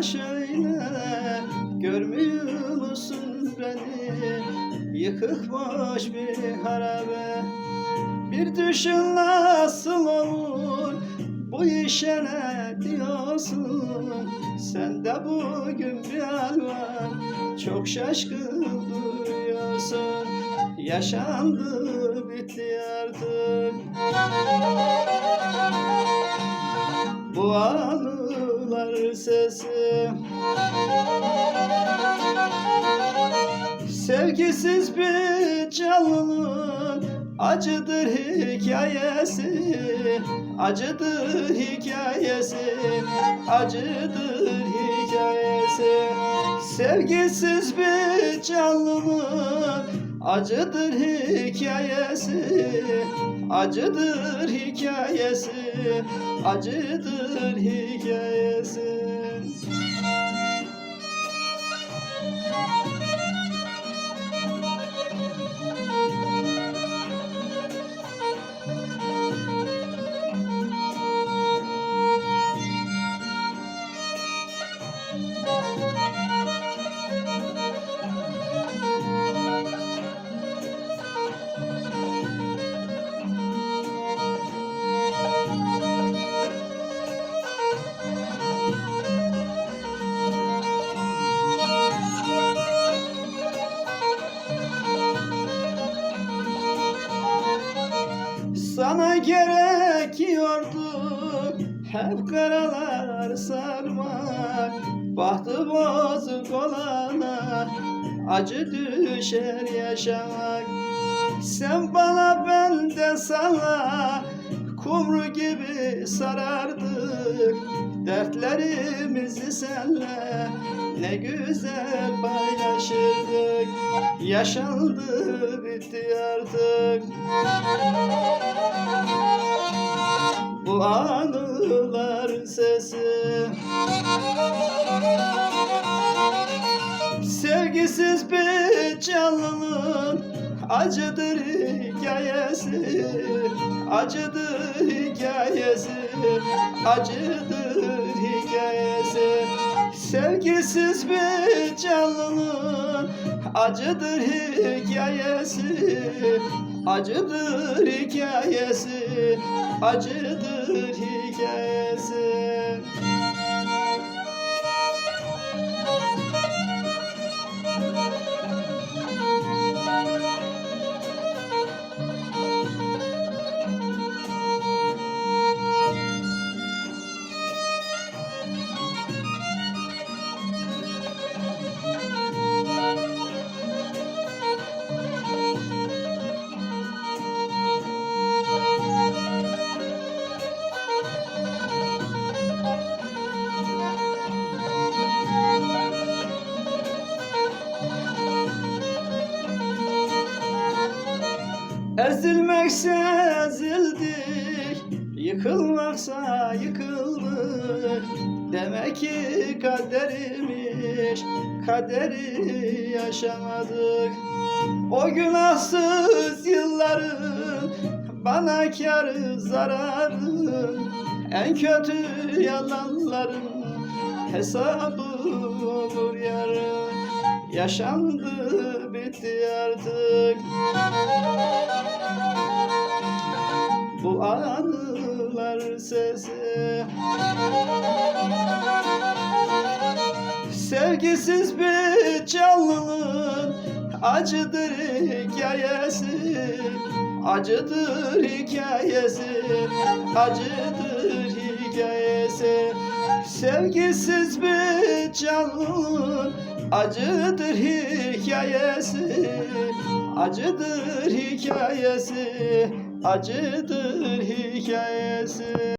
bana şöyle Görmüyor musun beni? Yıkık boş bir harabe Bir düşün nasıl olur? Bu işe ne diyorsun? Sen de bugün bir hal var Çok şaşkın duruyorsun. Yaşandı bitti artık. Bu anılar sesi. Sevgisiz bir canlının acıdır hikayesi Acıdır hikayesi Acıdır hikayesi. Sevgisiz bir canlının acıdır hikayesi Acıdır hikayesi Acıdır hikayesi gerekiyordu. Hep karalar sarmak Bahtı bozuk olana acı düşer yaşamak. Sen bana ben de sana kumru gibi sarardık Dertlerimizi senle ne güzel paylaşırdık. Yaşandı bitti artık. Bu anılar sesi. Sevgisiz bir canlının acıdır hikayesi Acıdır hikayesi Acıdır hikayesi. Sevgisiz bir canlının acıdır hikayesi Acıdır hikayesi Acıdır hikayesi Ezilmekse ezildik, yıkılmaksa yıkıldık. Demek ki kadermiş, kaderi yaşamadık. O günahsız yılların bana kârı zararı, en kötü yalanların hesabı olur yarın. Yaşandı bitti artık. Bu anılar sesi. Sevgisiz bir canlının acıdır hikayesi. Acıdır hikayesi Acıdır hikayesi. Sevgisiz bir canlının acıdır hikayesi Acıdır hikayesi Acıdır hikayesi